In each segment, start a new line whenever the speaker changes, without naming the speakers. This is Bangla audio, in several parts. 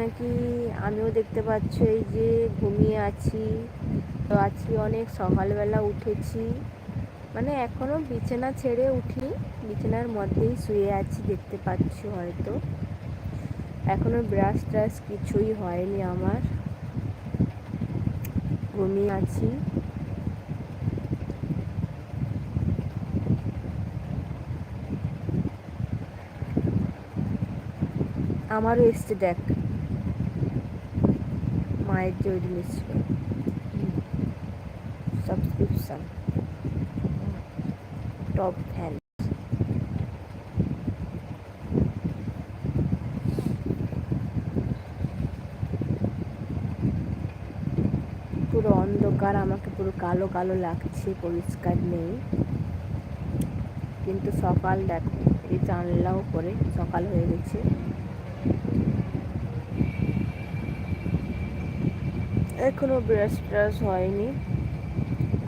নাকি, আমিও দেখতে পাচ্ছি এই যে ঘুমিয়ে আছি। তো আজকে অনেক সকালবেলা উঠেছি। মানে এখনও বিছানা ছেড়ে উঠিনি, বিছানার মধ্যেই শুয়ে আছি দেখতে পাচ্ছ হয়তো। এখনও ব্রাশ ট্রাশ কিছুই হয়নি আমার। ঘুমিয়ে আছি। আমারও এসছে দেখ। মায়ের যে ওই জিনিস সাবস্ক্রিপশন টপ ফ্যান পুরো অন্ধকার, আমাকে পুরো কালো কালো লাগছে, পরিষ্কার নেই। কিন্তু সকাল দেখো, এই জানলাও করে সকাল হয়ে গেছে। এখনও ব্রাশ ট্রাশ হয়নি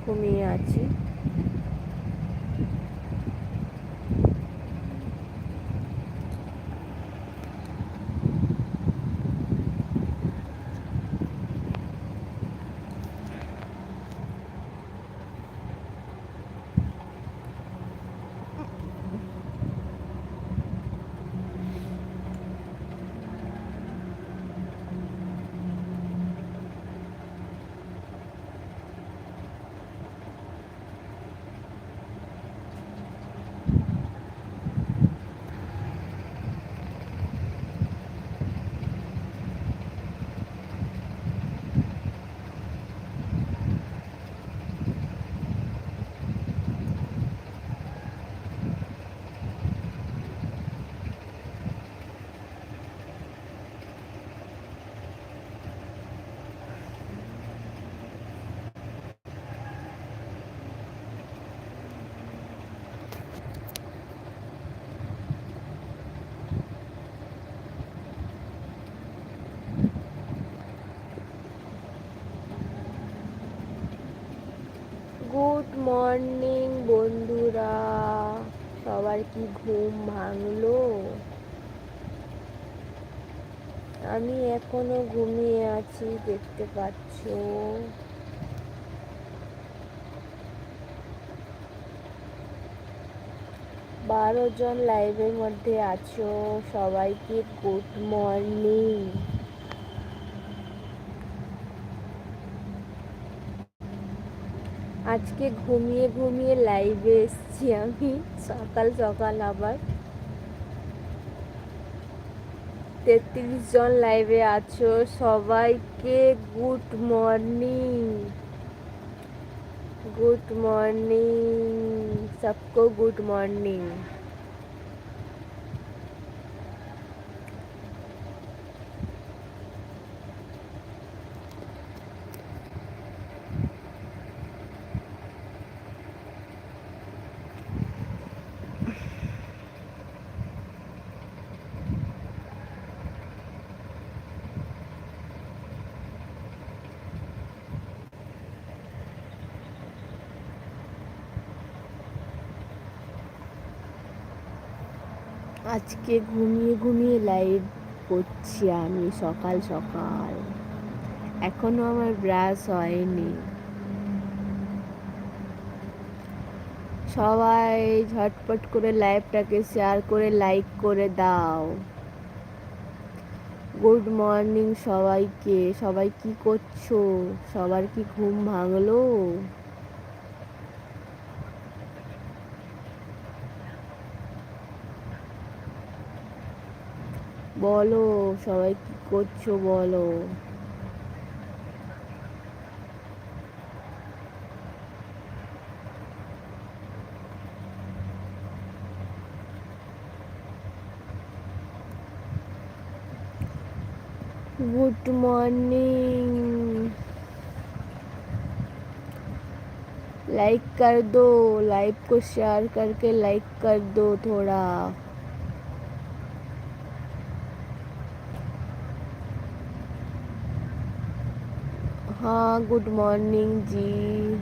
ঘুমিয়ে আছি। গুড মর্নিং বন্ধুরা। সবার কি ঘুম ভাঙলো? আমি এখনও ঘুমিয়ে আছি, দেখতে পাচ্ছ। বারো জন লাইভের মধ্যে আছো, সবাইকে গুড মর্নিং আজকে ঘুমিয়ে ঘুমিয়ে লাইভে এসছি আমি, সকাল সকাল আবার। তেত্রিশ জন লাইভে আছো, সবাইকে গুড মর্নিং গুড মর্নিং সবকো গুড মর্নিং আজকে ঘুমিয়ে ঘুমিয়ে লাইভ করছি আমি সকাল সকাল। এখনও আমার ব্রাশ হয়নি। সবাই ঝটপট করে লাইভটাকে শেয়ার করে লাইক করে দাও। গুড মর্নিং সবাইকে। সবাই কি করছ? সবার কি ঘুম ভাঙলো? বলো সবাই কি করছো বলো गुड मॉर्निंग लाइक कर दो लाइव को शेयर करके लाइक कर दो थोड़ा हाँ गुड मॉर्निंग जी।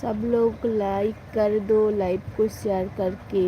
सब लोग लाइक कर दो लाइव को शेयर करके।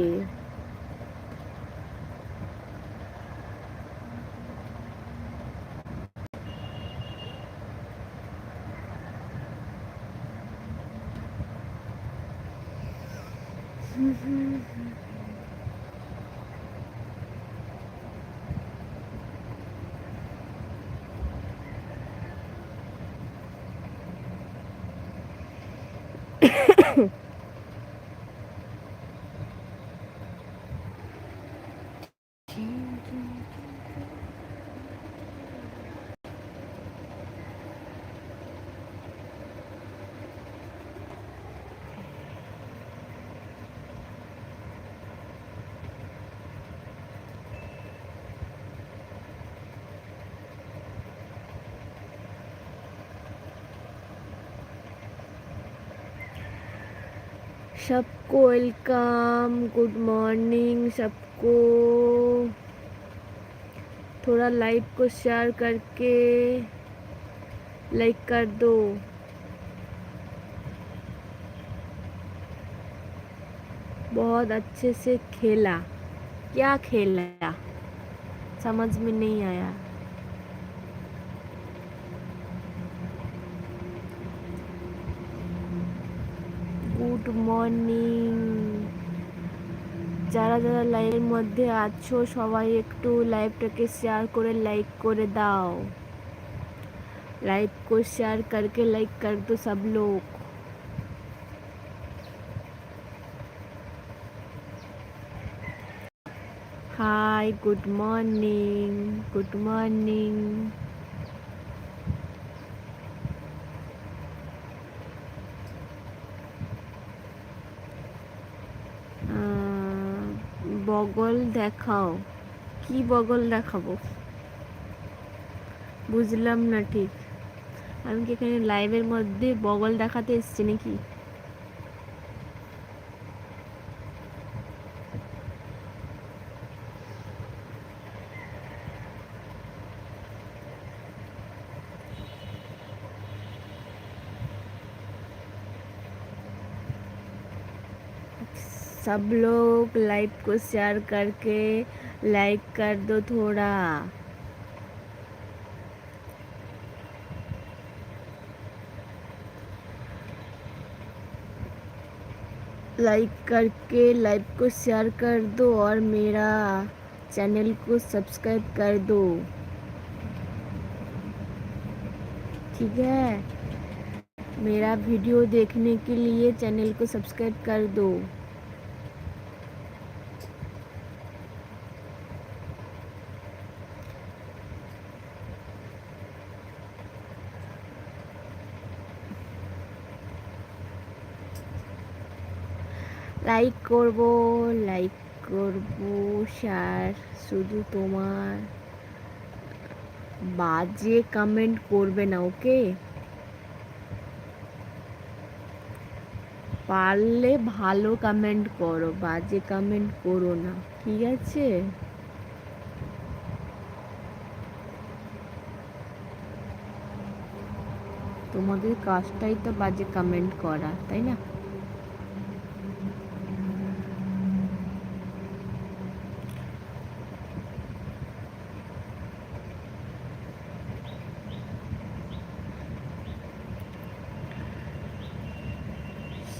सबको वेलकम गुड मॉर्निंग सबको। थोड़ा लाइव को शेयर करके लाइक कर दो। बहुत अच्छे से खेला। क्या खेला? समझ में नहीं आया। গুড মর্নিং যারা যারা লাইভের মধ্যে আছো সবাই একটু লাইভটাকে শেয়ার করে লাইক করে দাও लाइव को शेयर करके लाइक कर दो सब लोग hi good morning good morning বগল দেখাও। কি বগল দেখাবো? বুঝলাম না ঠিক। আমি কি এখানে লাইভের মধ্যে বগল দেখাতে এসছি নাকি? सब लोग लाइव को शेयर करके लाइक कर दो थोड़ा। लाइक करके लाइव को शेयर कर दो और मेरा चैनल को सब्सक्राइब कर दो। ठीक है? मेरा वीडियो देखने के लिए चैनल को सब्सक्राइब कर दो। লাইক করব লাইক করব শেয়ার শুধু তোমার বাজে কমেন্ট করবে না ওকে পারলে ভালো কমেন্ট করো, বাজে কমেন্ট করো না, ঠিক আছে? তোমাদের কাজটাই তো বাজে কমেন্ট করা, তাই না?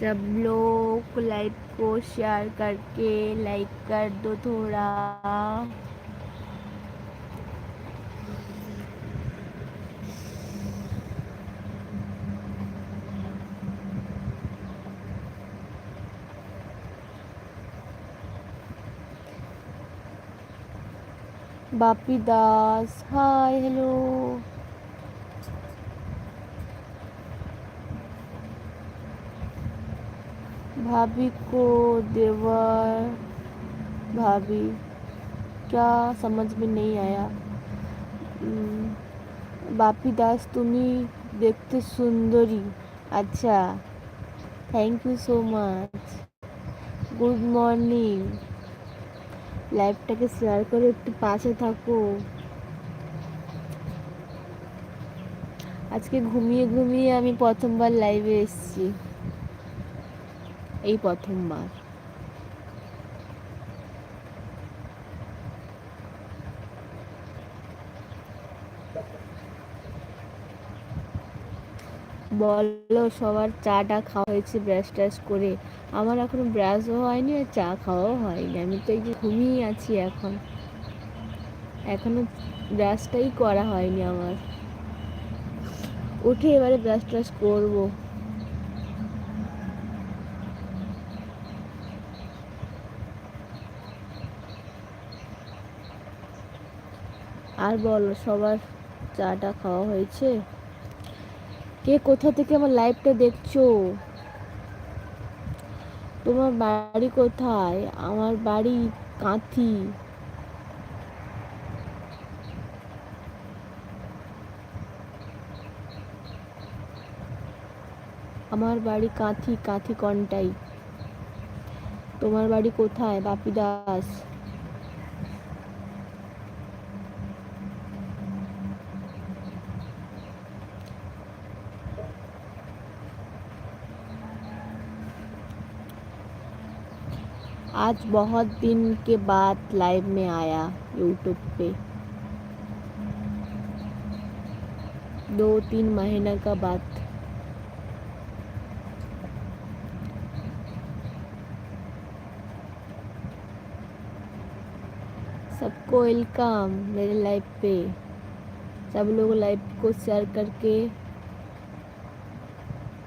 सब लोग लाइव को शेयर करके लाइक कर दो थोड़ा। बापी दास हाय हेलो भाभी को देवर भाभी क्या समझ में नहीं आया বাপি দাস তুমি দেখতে সুন্দরী আচ্ছা thank you so much good morning লাইভটাকে শেয়ার করে একটু পাশে থাকো আজকে ঘুমিয়ে ঘুমিয়ে আমি প্রথমবার লাইভে এসেছি এই প্রথমবার। বলো, সবার চাটা খাওয়া হয়েছে ব্রাশ ট্রাশ করে। আমার এখনও ব্রাশও হয়নি আর চা খাওয়াও হয়নি। আমি তো এই যে ঘুমিয়ে আছি এখন। এখনও ব্রাশটাই করা হয়নি আমার। উঠে এবারে ব্রাশ ট্রাশ করব। আর বলো, সবার চাটা খাওয়া হয়েছে? কে কোথা থেকে আমার লাইভটা দেখছ? তোমার বাড়ি কোথায়? আমার বাড়ি কাঁথি। আমার বাড়ি কাঁথি কাঁথি কন্টাই। তোমার বাড়ি কোথায় বাপি দাস आज बहुत दिन के बाद लाइव में आया यूट्यूब पे। दो तीन महीने का बाद। सबको वेलकम मेरे लाइव पे। सब लोग लाइव को शेयर करके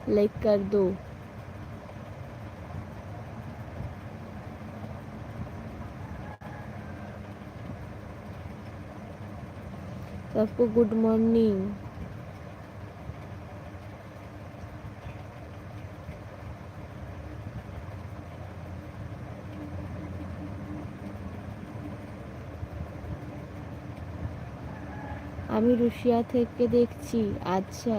लाइक कर दो। सबको गुड मॉर्निंग আমি রুশিয়া থেকে দেখছি আচ্ছা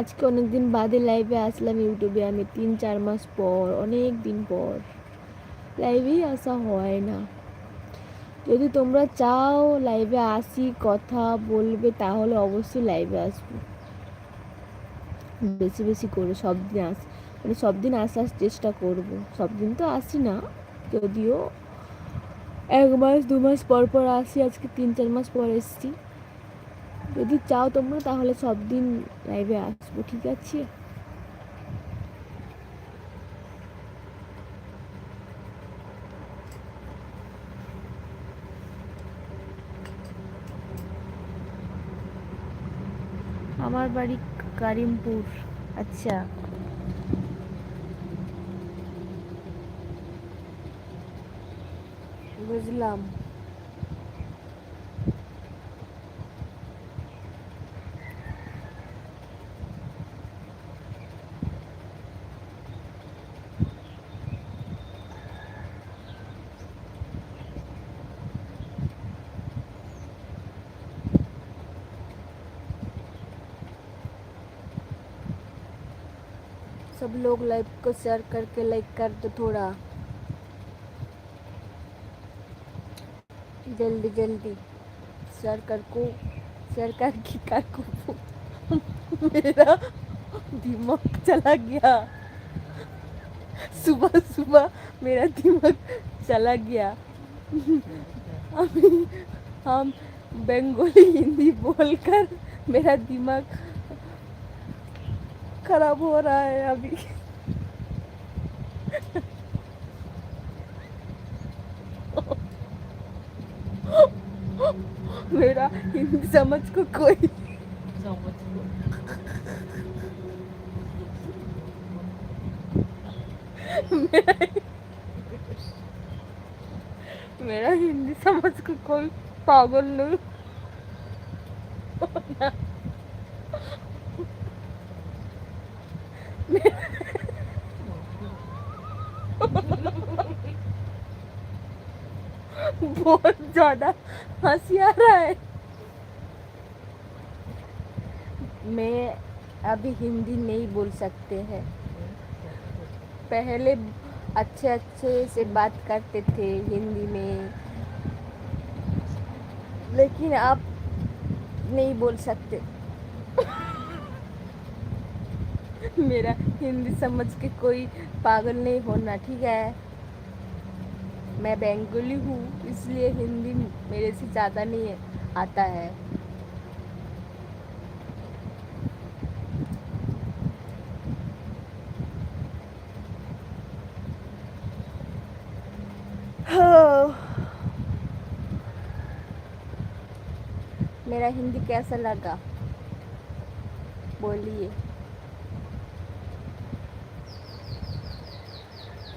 আজকে অনেক দিন বাদে লাইভে আসলাম ইউটিউবে আমি, তিন, চার মাস পর অনেক দিন পর। লাইভেই আসা হয় না। যদি তোমরা চাও লাইভে আসি, কথা বলবে, তাহলে অবশ্যই লাইভে আসব। বেশি বেশি করে সব দিন আস মানে সব দিন আসার চেষ্টা করব। সব দিন তো আসি না, যদিও এক মাস, দু মাস পর পর আসি। আজকে তিন, চার মাস পর এসছি। যদি চাও তোমরা, তাহলে সব দিন লাইভে আসব, ঠিক আছে? আমার বাড়ি কারিমপুর আচ্ছা। বুঝলাম। सब लोग लाइव को शेयर करके लाइक कर दो थोड़ा। जल्दी जल्दी। शेयर कर को शेयर करके। कर को मेरा दिमाग चला गया। सुबह सुबह मेरा दिमाग चला गया। हम बंगाली हिंदी बोलकर मेरा दिमाग खराब हो रहा है अभी। मेरा हिंदी समझ को कोई मेरा मेरा हिंदी समझ को कोई पागल नहीं होना। बहुत ज़्यादा हँसी आ रहा है। मैं अभी हिंदी नहीं बोल सकते हैं। पहले अच्छे अच्छे से बात करते थे हिंदी में। लेकिन आप नहीं बोल सकते। मेरा हिंदी समझ के कोई पागल नहीं होना, ठीक है? मैं बेंगोली हूँ इसलिए हिंदी मेरे से ज़्यादा नहीं आता है मेरा हिंदी कैसा लगा बोलिए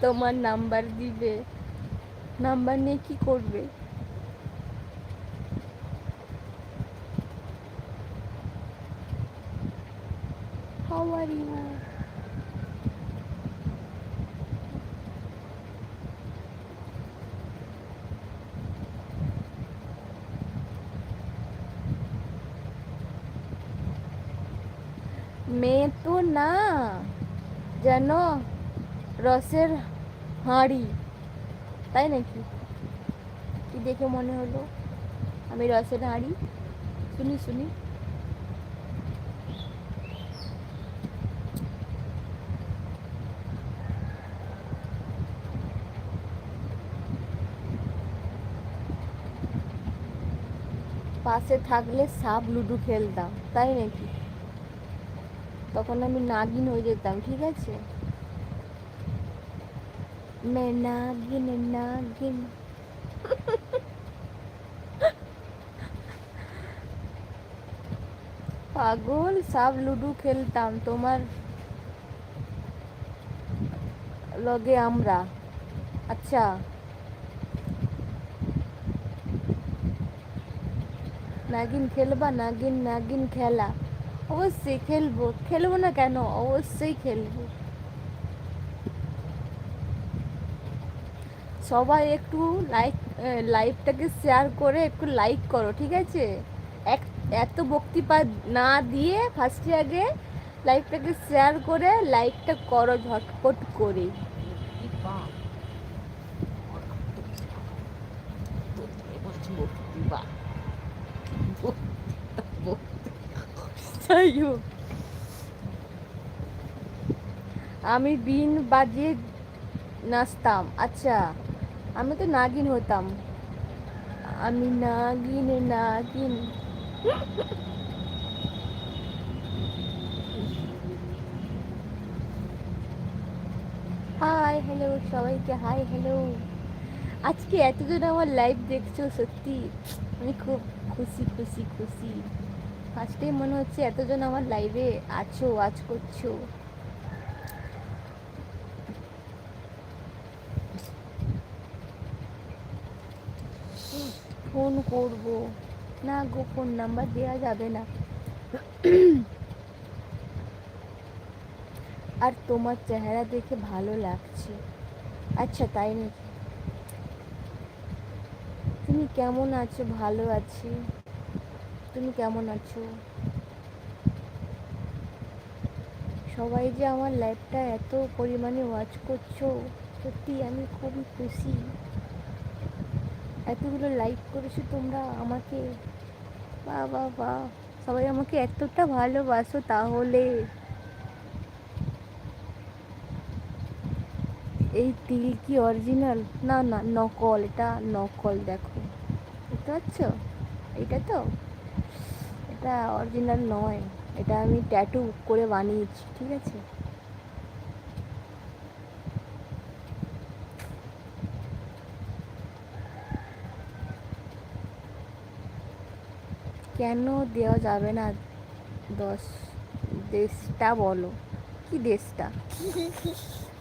তোমার নাম্বার দিবে নাম্বার নিয়ে কি করবে How are you? মেয়ে তো না যেন রসের হাঁড়ি তাই নাকি? কি দেখে মনে হলো? আমি রসের হাঁড়ি শুনি শুনি। পাশে থাকলে সাপ লুডু খেলতাম, তাই নাকি? তখন আমি নাগিন হয়ে যেতাম, ঠিক আছে? Menagin, menagin. পাগল সব লুডু খেলতাম। তোমার লগে আমরা। আচ্ছা। নাগিন খেলবা? নাগিন নাগিন খেলা। অবশ্যই খেলব। খেলব না কেন? অবশ্যই খেলব। সবাই একটু লাইক লাইভটাকে শেয়ার করে একটু লাইক করো, ঠিক আছে? এক, এত বক্তৃতা না দিয়ে ফার্স্টে আগে লাইভটাকে শেয়ার করে লাইকটা করো ঝটপট করে। আমি বিন বাজিয়ে নাচতাম আচ্ছা। আমি তো নাগিন হতাম। আমি নাগিন নাগিন। হাই হ্যালো সবাইকে হাই হ্যালো আজকে এতজন আমার লাইভ দেখছ, সত্যি। আমি খুব খুশি খুশি খুশি। ফার্স্টে মনে হচ্ছে এতজন আমার লাইভে আছো আজ করছ। ফোন করব। না গো, ফোন নাম্বার দেওয়া যাবে না। আর তোমার চেহারা দেখে ভালো লাগছে। আচ্ছা তাই নাকি? তুমি কেমন আছো? ভালো আছি। তুমি কেমন আছো? সবাই যে আমার লাইফটা এত পরিমাণে ওয়াচ করছ সত্যি আমি খুবই খুশি। এতগুলো লাইক করেছ তোমরা আমাকে। বা বা বা। সবাই আমাকে এতটা ভালোবাসো তাহলে। এই তিল কি অরিজিনাল না না, নকল, এটা নকল দেখো। বুঝতে পারছ? এটা তো? এটা অরিজিনাল নয়। এটা আমি ট্যাটু করে বানিয়েছি, ঠিক আছে? কেন দেওয়া যাবে না? দশ দেশটা বলো। কি দেশটা?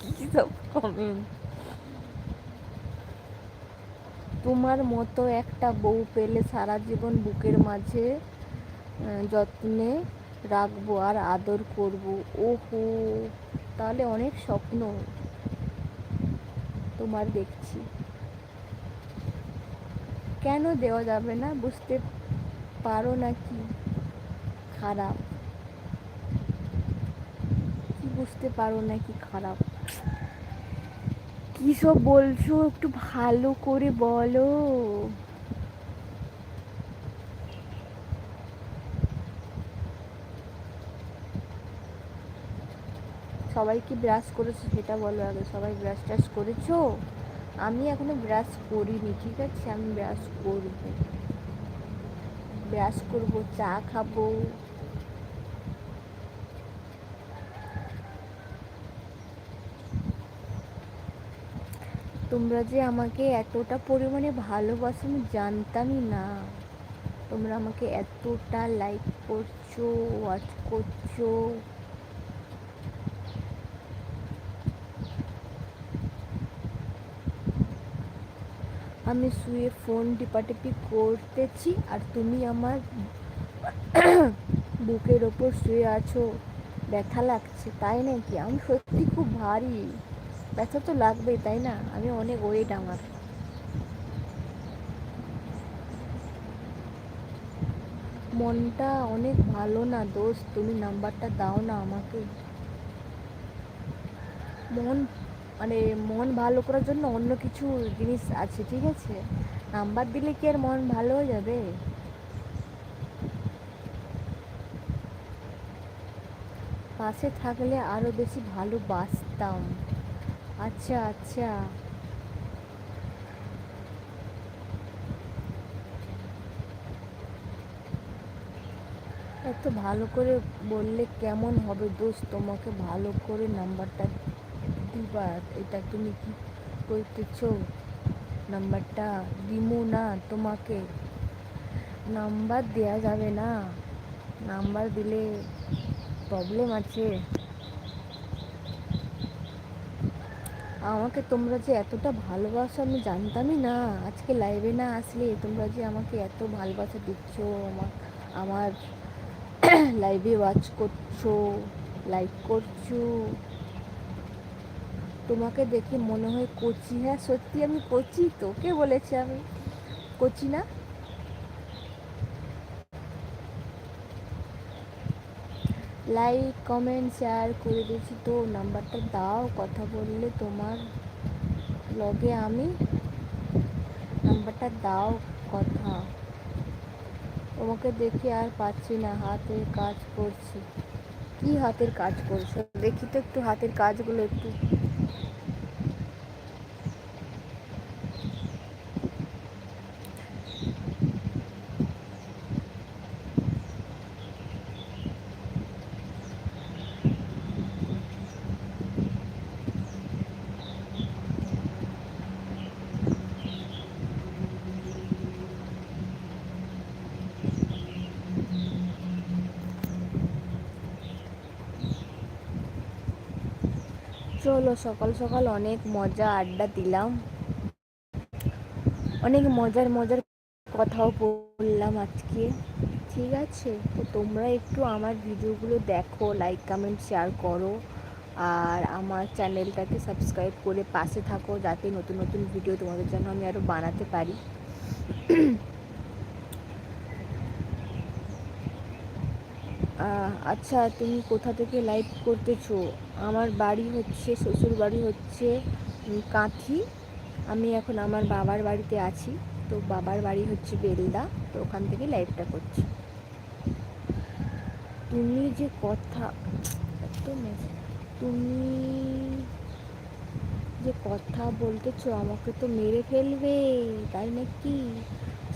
কি সব কমেন্ট তোমার মতো একটা বউ পেলে সারা জীবন বুকের মাঝে যত্নে রাখব আর আদর করব। ওহো তাহলে অনেক স্বপ্ন। তোমার দেখছি। কেন দেওয়া যাবে না? বুঝতে পারো নাকি? খারাপ। কি বুঝতে পারো নাকি খারাপ? কি সব বলছো? একটু ভালো করে বলো। সবাই কি ব্রাশ করেছ সেটা বলো আগে। সবাই ব্রাশ ট্রাশ করেছ? আমি এখনও ব্রাশ করিনি, ঠিক আছে? আমি ব্রাশ করব। ব্রাশ করব, চা খাব। তোমরা যে আমাকে এতটা পরিমাণে ভালোবাসো, আমি জানতামই না। তোমরা আমাকে এতটা লাইক করছ ওয়াচ করছ। আমি শুয়ে ফোন টিপাটিপি করতেছি আর তুমি আমার বুকের ওপর শুয়ে আছো। ব্যথা লাগছে, তাই নাকি? আমি সত্যি খুব ভারী। ব্যথা তো লাগবেই, তাই না? আমি অনেক ওয়েট আমার। মনটা অনেক ভালো না দোস্ত? তুমি নাম্বারটা দাও না আমাকে। মন মানে মন ভালো করার জন্য অন্য কিছু জিনিস আছে, ঠিক আছে? নাম্বার দিলে কি আর মন ভালো হয়ে যাবে? পাশে থাকলে আরও বেশি ভালো ভালোবাসতাম আচ্ছা আচ্ছা। এত ভালো করে বললে কেমন হবে দোষ তোমাকে ভালো করে নাম্বারটা দিবা এটা তুমি কি করতেছ? নাম্বারটা দিমু না তোমাকে। নাম্বার দেয়া যাবে না। নাম্বার দিলে প্রবলেম আছে। আমাকে তোমরা যে এতটা ভালোবাসো আমি জানতামই না। আজকে লাইভে না আসলে তোমরা যে আমাকে এত ভালোবাসা দিচ্ছ আমার আমার লাইভে ওয়াচ করছ লাইক করছ। তোমাকে দেখে মনে হয় কচি হ্যাঁ সত্যি আমি কচি তো। কে বলেছে আমি? কচি না? লাইক কমেন্ট শেয়ার করে দিয়েছি তো, নাম্বারটা দাও, কথা বললে তোমার লগে আমি নাম্বারটা দাও, কথা। তোমাকে দেখে আর পাচ্ছি না, হাতের কাজ করছি। কি হাতের কাজ করছ? দেখি তো একটু হাতের কাজগুলো একটু। চলো সকাল সকাল অনেক মজা, আড্ডা দিলাম। অনেক মজার মজার কথাও বললাম আজকে। ঠিক আছে? তো তোমরা একটু আমার ভিডিওগুলো দেখো লাইক কমেন্ট শেয়ার করো। আর আমার চ্যানেলটাকে সাবস্ক্রাইব করে পাশে থাকো, যাতে নতুন নতুন ভিডিও তোমাদের জন্য আমি আরও বানাতে পারি। আচ্ছা তুমি কোথা থেকে লাইভ করতেছো? আমার বাড়ি হচ্ছে, শ্বশুর বাড়ি হচ্ছে কাঁথি। আমি এখন আমার বাবার বাড়িতে আছি। তো বাবার বাড়ি হচ্ছে বেলদা। তো ওখান থেকে লাইভটা করছি। তুমি যে কথা তুমি যে কথা বলতেছো, আমাকে তো মেরে ফেলবে। তাই নাকি?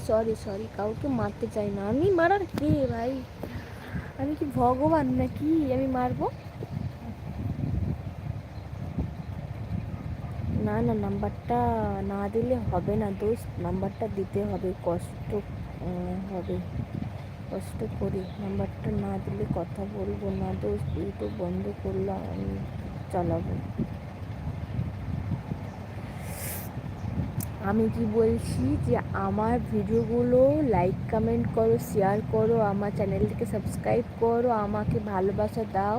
সরি সরি কাউকে মারতে চাই না। আমি মারার কে ভাই? আমি কি ভগবান নাকি? আমি মারবো? না না, নাম্বারটা না দিলে হবে না দোষ নাম্বারটা দিতে হবে, কষ্ট হবে। কষ্ট করে নাম্বারটা না দিলে কথা বলব না দোষ ইউটিউব বন্ধ করলাম, আমি চালাবো। আমি কি বলছি যে আমার ভিডিওগুলো লাইক কমেন্ট করো শেয়ার করো, আমার চ্যানেলটিকে সাবস্ক্রাইব করো, আমাকে ভালোবাসা দাও।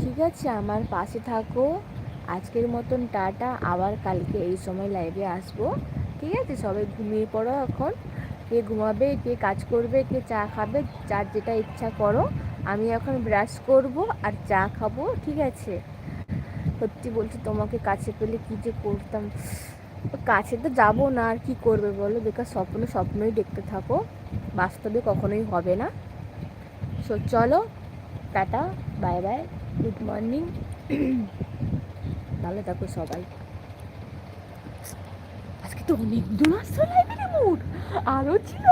ঠিক আছে, আমার পাশে থাকো। আজকের মতন টাটা, আবার কালকে এই সময় লাইভে আসব। ঠিক আছে, সবাই ঘুমিয়ে পড়ো এখন। কে ঘুমাবে, কে কাজ করবে, কে চা খাবে, যার যেটা ইচ্ছা করো, আমি এখন ব্রাশ করব আর চা খাব, ঠিক আছে? সত্যি বলছি, তোমাকে কাছে পেলে কী যে করতাম। কাছে তো যাব না, আর কি করবে বলো? বেকার স্বপ্ন স্বপ্নই দেখতে থাকো। বাস্তবে কখনোই হবে না। সো চলো, tata bye bye good morning ভালো থাকো সবাই। আজকে তো অনেক দূর আসছো লাইব্রেরি মুড আরও ছিল।